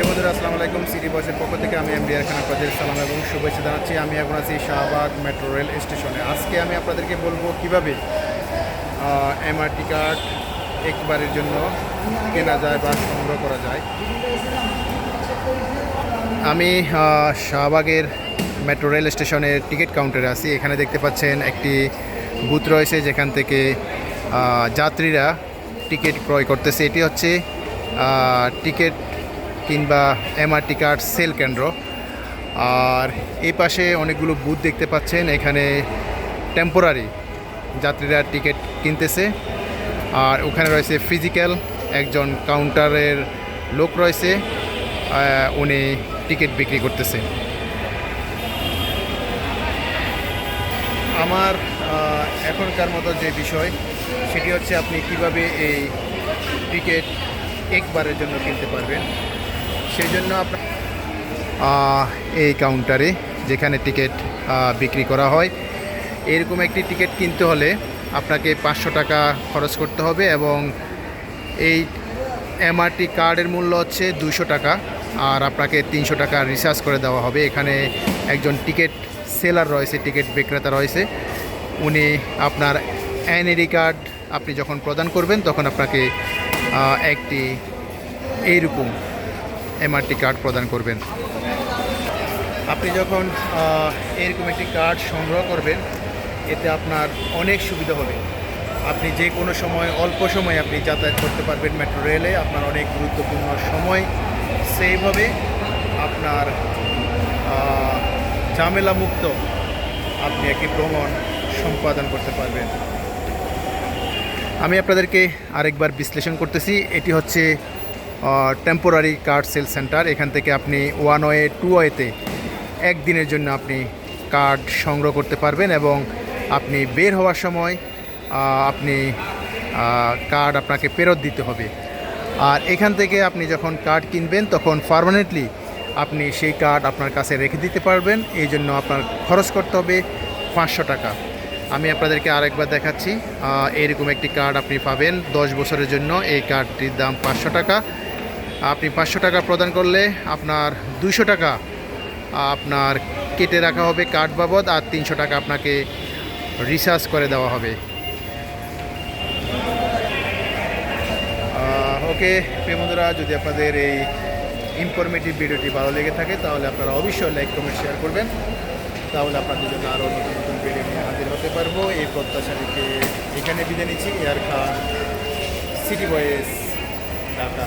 প্রিয় বন্ধুরা, আসসালামু আলাইকুম। সিটি বসের পক্ষ থেকে আমি এম ডিআর খান আপনাদের সালাম এবং শুভেচ্ছা জানাচ্ছি। আমি এখন আছি শাহবাগ মেট্রো রেল স্টেশনে। আজকে আমি আপনাদেরকে বলব কীভাবে এমআরটি কার্ড একবারের জন্য কেনা যায় বা সংগ্রহ করা যায়। আমি শাহবাগের মেট্রো রেল স্টেশনের টিকিট কাউন্টারে আছি। এখানে দেখতে পাচ্ছেন একটি বুথ রয়েছে যেখান থেকে যাত্রীরা টিকিট ক্রয় করতেছে। এটি হচ্ছে টিকিট কিংবা এমআরটি কার্ড সেল কেন্দ্র। আর এই পাশে অনেকগুলো বুথ দেখতে পাচ্ছেন। এখানে টেম্পোরারি যাত্রীরা টিকিট কিনতেছে। আর ওখানে রয়েছে ফিজিক্যাল একজন কাউন্টারের লোক রয়েছে। উনি টিকিট বিক্রি করতেছে। আমার এখনকার মতো যে বিষয়, সেটি হচ্ছে আপনি কীভাবে এই টিকিট একবারের জন্য কিনতে পারবেন। সেই জন্য আপনার এই কাউন্টারে যেখানে টিকিট বিক্রি করা হয়। এরকম একটি টিকিট কিনতে হলে আপনাকে পাঁচশো টাকা খরচ করতে হবে এবং এই এমআরটি কার্ডের মূল্য হচ্ছে দুশো টাকা আর আপনাকে তিনশো টাকা রিচার্জ করে দেওয়া হবে। এখানে একজন টিকিট সেলার রয়েছে টিকিট বিক্রেতা রয়েছে। উনি আপনার এনএডি কার্ড আপনি যখন প্রদান করবেন, তখন আপনাকে একটি এইরকম এমআরটি কার্ড প্রদান করবেন। আপনি যখন এরকম একটি কার্ড সংগ্রহ করবেন, এতে আপনার অনেক সুবিধা হবে। আপনি যে কোনো সময়, অল্প সময় আপনি যাতায়াত করতে পারবেন মেট্রো রেলে আপনার অনেক গুরুত্বপূর্ণ সময় সেভ হবে। আপনার ঝামেলামুক্ত আপনি একটি ভ্রমণ সম্পাদন করতে পারবেন। আমি আপনাদেরকে আরেকবার বিশ্লেষণ করতেছি। এটি হচ্ছে টেম্পোরারি কার্ড সেল সেন্টার এখান থেকে আপনি ওয়ান ওয়ে টু ওয়েতে একদিনের জন্য আপনি কার্ড সংগ্রহ করতে পারবেন এবং আপনি বের হওয়ার সময় আপনি কার্ড আপনাকে ফেরত দিতে হবে। আর এখান থেকে আপনি যখন কার্ড কিনবেন তখন পারমানেন্টলি আপনি সেই কার্ড আপনার কাছে রেখে দিতে পারবেন। এই জন্য আপনার খরচ করতে হবে পাঁচশো টাকা। আমি আপনাদেরকে আরেকবার দেখাচ্ছি। আহ, এইরকম একটি কার্ড আপনি পাবেন দশ বছরের জন্য। এই কার্ডটির দাম পাঁচশো টাকা। আপনি পাঁচশো টাকা প্রদান করলে আপনার দুইশো টাকা আপনার কেটে রাখা হবে কার্ড বাবদ আর তিনশো টাকা আপনাকে রিচার্জ করে দেওয়া হবে। ওকে, প্রিয় বন্ধুরা, যদি আপনাদের এই ইনফরমেটিভ ভিডিওটি ভালো লেগে থাকে, তাহলে আপনারা অবশ্যই লাইক কমেন্ট শেয়ার করবেন। তাহলে আপনাদের জন্য আরও নতুন নতুন ভিডিও নিয়ে হাজির হতে পারব। এই প্রত্যাশা রেখে এখানে বিদায় নিচ্ছি। এয়ার খান সিটি বয়েস ঢাকা